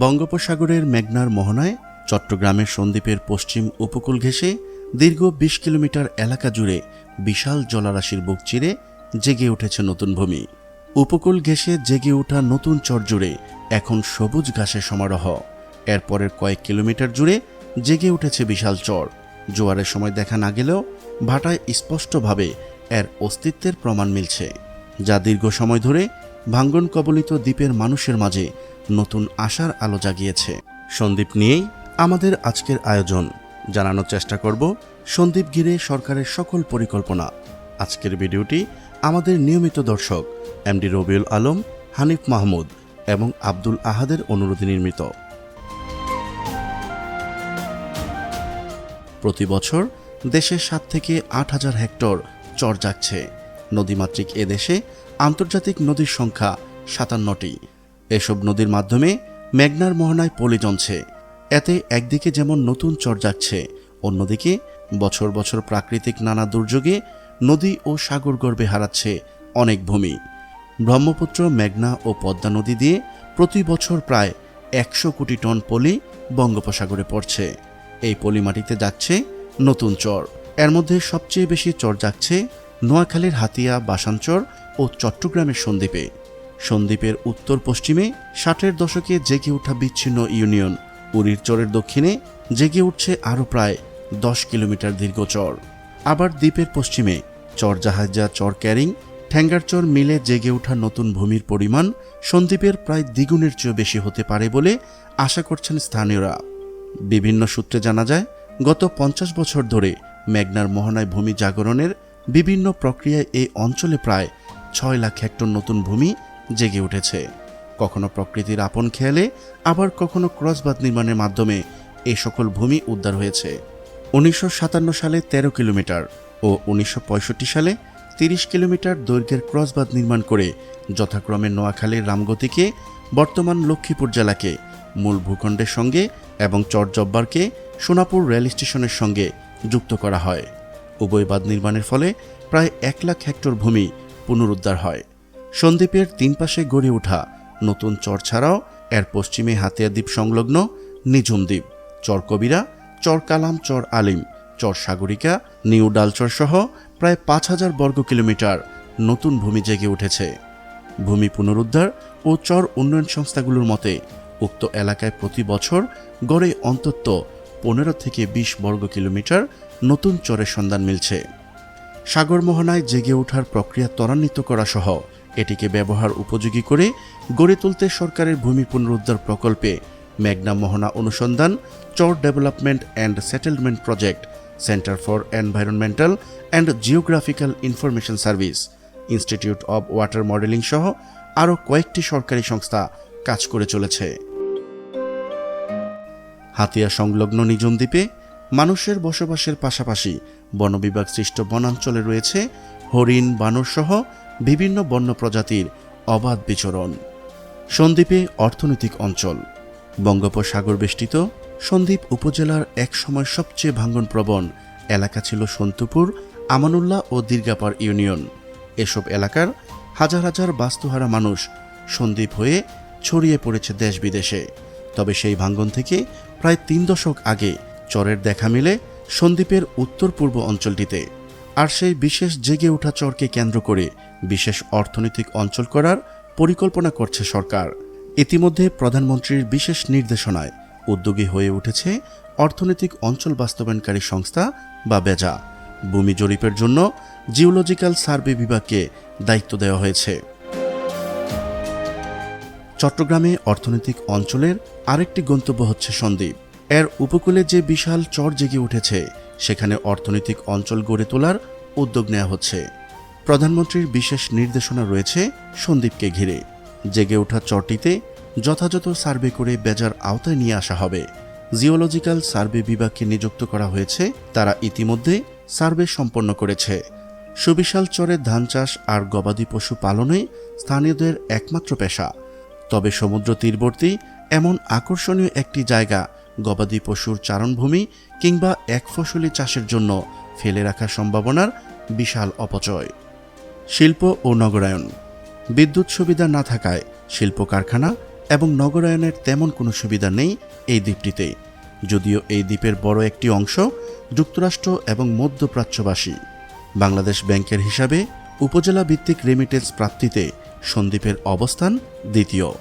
বঙ্গোপসাগরের মেঘনার মোহনায় চট্টগ্রামের সন্দ্বীপের পশ্চিম উপকূল ঘেঁষে দীর্ঘ বিশ কিলোমিটার এলাকা জুড়ে বিশাল জলারাশির বুক চিরে জেগে উঠেছে নতুন ভূমি। উপকূল ঘেঁষে জেগে ওঠা নতুন চর জুড়ে এখন সবুজ ঘাসের সমারোহ। এরপরের কয়েক কিলোমিটার জুড়ে জেগে উঠেছে বিশাল চর। জোয়ারের সময় দেখা না গেলেও ভাটায় স্পষ্টভাবে এর অস্তিত্বের প্রমাণ মিলছে, যা দীর্ঘ সময় ধরে ভাঙ্গন কবলিত দ্বীপের মানুষের মাঝে নতুন আশার আলো জাগিয়েছে। সন্দ্বীপ নিয়েই আমাদের আজকের আয়োজন। জানানোর চেষ্টা করব সন্দীপ ঘিরে সরকারের সকল পরিকল্পনা। আজকের ভিডিওটি আমাদের নিয়মিত দর্শক, এমডি রবিউল আলম, হানিফ মাহমুদ এবং আব্দুল আহাদের অনুরোধে নির্মিত। প্রতি বছর দেশের সাত থেকে আট হাজার হেক্টর চর যাচ্ছে নদীমাতৃক এদেশে আন্তর্জাতিক নদীর সংখ্যা সাতান্নটি। এসব নদীর মাধ্যমে মেঘনার মোহনায় পলি জমছে। এতে একদিকে যেমন নতুন চর যাচ্ছে, অন্যদিকে বছর বছর প্রাকৃতিক নানা দুর্যোগে নদী ও সাগর গর্ভে হারাচ্ছে অনেক ভূমি। ব্রহ্মপুত্র, মেঘনা ও পদ্মা নদী দিয়ে প্রতি বছর প্রায় একশো কোটি টন পলি বঙ্গোপসাগরে পড়ছে। এই পলি মাটিতে যাচ্ছে নতুন চর। এর মধ্যে সবচেয়ে বেশি চর যাচ্ছে নোয়াখালীর হাতিয়া, বাসানচর ও চট্টগ্রামের সন্দ্বীপে। সন্দ্বীপের উত্তর পশ্চিমে ষাটের দশকে জেগে ওঠা বিচ্ছিন্ন ইউনিয়ন উরির চরের দক্ষিণে জেগে উঠছে আরও প্রায় দশ কিলোমিটার দীর্ঘ চর। আবার দ্বীপের পশ্চিমে চর জাহাজা, চর ক্যারিং, ঠ্যাঙ্গার চর মিলে জেগে ওঠা নতুন ভূমির পরিমাণ সন্দ্বীপের প্রায় দ্বিগুণের চেয়ে বেশি হতে পারে বলে আশা করছেন স্থানীয়রা। বিভিন্ন সূত্রে জানা যায়, গত পঞ্চাশ বছর ধরে মেঘনার মোহনায় ভূমি জাগরণের বিভিন্ন প্রক্রিয়ায় এই অঞ্চলে প্রায় ছয় লাখ হেক্টর নতুন ভূমি জেগে উঠেছে। কখনো প্রকৃতির আপন খেয়ালে, আবার কখনো ক্রসবাদ নির্মাণের মাধ্যমে এই সকল ভূমি উদ্ধার হয়েছে। উনিশশো সাতান্ন সালে ১৩ কিলোমিটার ও উনিশশো পঁয়ষট্টি সালে তিরিশ কিলোমিটার দৈর্ঘ্যের ক্রসবাদ নির্মাণ করে যথাক্রমে নোয়াখালীর রামগতিকে, বর্তমান লক্ষ্মীপুর জেলাকে, মূল ভূখণ্ডের সঙ্গে এবং চরজব্বারকে সোনাপুর রেল স্টেশনের সঙ্গে যুক্ত করা হয়। উভয় বাঁধ নির্মাণের ফলে প্রায় এক লাখ হেক্টর ভূমি পুনরুদ্ধার হয়। সন্দ্বীপের তিন পাশে গড়ে ওঠা নতুন চর ছাড়াও এর পশ্চিমে হাতিয়া দ্বীপ সংলগ্ন নিঝুম দ্বীপ, চর কবিরা, চর কালাম, চর আলিম, চর সাগরিকা, নিউ ডালচর সহ প্রায় পাঁচ হাজার বর্গ কিলোমিটার নতুন ভূমি জেগে উঠেছে। ভূমি পুনরুদ্ধার ও চর উন্নয়ন সংস্থাগুলোর মতে, উক্ত এলাকায় প্রতি বছর গড়ে অন্তত পনেরো থেকে বিশ বর্গ কিলোমিটার নতুন চরের সন্ধান মিলছে। সাগর মোহনায় জেগে ওঠার প্রক্রিয়া ত্বরান্বিত করা সহ এটিকে ব্যবহার উপযোগী করে গড়ে তুলতে সরকারের ভূমি পুনরুদ্ধার প্রকল্পে মেঘনা মোহনা অনুসন্ধান, চর development and settlement project, centre for environmental and geographical information service, institute of water modelling সহ আরও কয়েকটি সরকারি সংস্থা কাজ করে চলেছে। হাতিয়া সংলগ্ন নিঝুম দ্বীপে মানুষের বসবাসের পাশাপাশি বনবিভাগ সৃষ্ট বনাঞ্চলে রয়েছে হরিণ, বানর সহ বিভিন্ন বন্য প্রজাতির অবাধ বিচরণ। সন্দ্বীপে অর্থনৈতিক অঞ্চল। বঙ্গোপসাগর বেষ্টিত সন্দ্বীপ উপজেলার একসময় সবচেয়ে ভাঙ্গনপ্রবণ এলাকা ছিল সন্তুপুর, আমানুল্লাহ ও দীর্ঘাপাড় ইউনিয়ন। এসব এলাকার হাজার হাজার বাস্তুহারা মানুষ সন্দ্বীপ হয়ে ছড়িয়ে পড়েছে দেশ বিদেশে। তবে সেই ভাঙ্গন থেকে প্রায় তিন দশক আগে চরের দেখা মিলে সন্দ্বীপের উত্তর পূর্ব অঞ্চলটিতে। আর সেই বিশেষ জেগে ওঠা চরকে কেন্দ্র করে বিশেষ অর্থনৈতিক অঞ্চল করার পরিকল্পনা করছে সরকার। ইতিমধ্যে প্রধানমন্ত্রীর বিশেষ নির্দেশনায় উদ্যোগী হয়ে উঠেছে অর্থনৈতিক অঞ্চল বাস্তবায়নকারী সংস্থা বা বেজা ভূমি জরিপের জন্য জিওলজিক্যাল সার্ভে বিভাগকে দায়িত্ব দেওয়া হয়েছে। চট্টগ্রামে অর্থনৈতিক অঞ্চলের আরেকটি গন্তব্য হচ্ছে সন্দ্বীপ। এর উপকূলে যে বিশাল চর জেগে উঠেছে সেখানে অর্থনৈতিক অঞ্চল গড়ে তোলার উদ্যোগ নেওয়া হচ্ছে। প্রধানমন্ত্রীর বিশেষ নির্দেশনা রয়েছে সন্দ্বীপকে ঘিরে। জেগে ওঠা চরটিতে যথাযথ সার্ভে করে বেজার আওতায় নিয়ে আসা হবে। জিওলজিক্যাল সার্ভে বিভাগকে নিযুক্ত করা হয়েছে, তারা ইতিমধ্যে সার্ভে সম্পন্ন করেছে। সুবিশাল চরে ধান চাষ আর গবাদি পশু পালনে স্থানীয়দের একমাত্র পেশা। তবে সমুদ্র তীরবর্তী এমন আকর্ষণীয় একটি জায়গা গবাদি পশুর চারণভূমি কিংবা এক ফসলি চাষের জন্য ফেলে রাখার সম্ভাবনার বিশাল অপচয়। শিল্প ও নগরায়ন। বিদ্যুৎ সুবিধা না থাকায় শিল্প কারখানা এবং নগরায়নের তেমন কোনো সুবিধা নেই এই দ্বীপটিতে। যদিও এই দ্বীপের বড় একটি অংশ যুক্তরাষ্ট্র এবং মধ্যপ্রাচ্যবাসী। বাংলাদেশ ব্যাংকের হিসাবে উপজেলা ভিত্তিক রেমিটেন্স প্রাপ্তিতে সন্দ্বীপের অবস্থান দ্বিতীয়।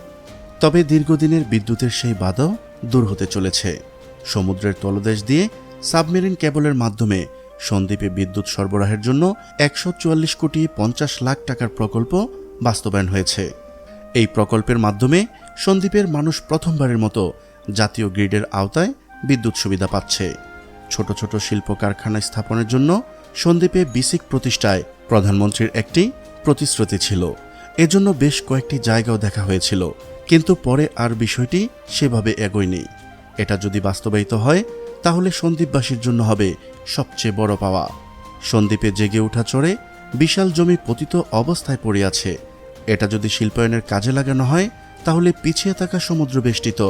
তবে দীর্ঘদিনের বিদ্যুতের সেই বাধাও দূর হতে চলেছে। সমুদ্রের তলদেশ দিয়ে সাবমেরিন কেবলের মাধ্যমে সন্দ্বীপে বিদ্যুৎ সরবরাহের জন্য একশো চুয়াল্লিশ কোটি পঞ্চাশ লাখ টাকার প্রকল্প বাস্তবায়ন হয়েছে। এই প্রকল্পের মাধ্যমে সন্দ্বীপের মানুষ প্রথমবারের মতো জাতীয় গ্রিডের আওতায় বিদ্যুৎ সুবিধা পাচ্ছে। ছোট ছোট শিল্প কারখানা স্থাপনের জন্য সন্দ্বীপে বিসিক প্রতিষ্ঠায় প্রধানমন্ত্রীর একটি প্রতিশ্রুতি ছিল। এজন্য বেশ কয়েকটি জায়গাও দেখা হয়েছিল। কিন্তু পরে আর বিষয়টি সেভাবে এগোয়নি। এটা যদি বাস্তবায়িত হয়, তাহলে সন্দ্বীপবাসীর জন্য হবে সবচেয়ে বড় পাওয়া। সন্দ্বীপে জেগে ওঠা চড়ে বিশাল জমি পতিত অবস্থায় পড়ে আছে। এটা যদি শিল্পায়নের কাজে লাগানো হয়, তাহলে পিছিয়ে থাকা সমুদ্র বেষ্টিত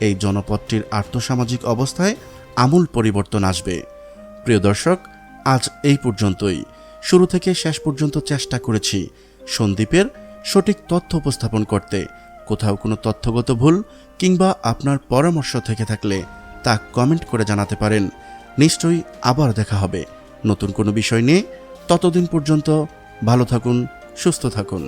এই জনপদটির আর্থসামাজিক অবস্থায় আমূল পরিবর্তন আসবে। প্রিয় দর্শক, আজ এই পর্যন্তই। শুরু থেকে শেষ পর্যন্ত চেষ্টা করেছি সন্দ্বীপের সঠিক তথ্য উপস্থাপন করতে। কোথাও কোনো তথ্যগত ভুল কিংবা আপনার পরামর্শ থেকে থাকলে তা কমেন্ট করে জানাতে পারেন। নিশ্চয়ই আবার দেখা হবে। নতুন কোনো বিষয় নিয়ে ততদিন পর্যন্ত ভালো থাকুন, সুস্থ থাকুন।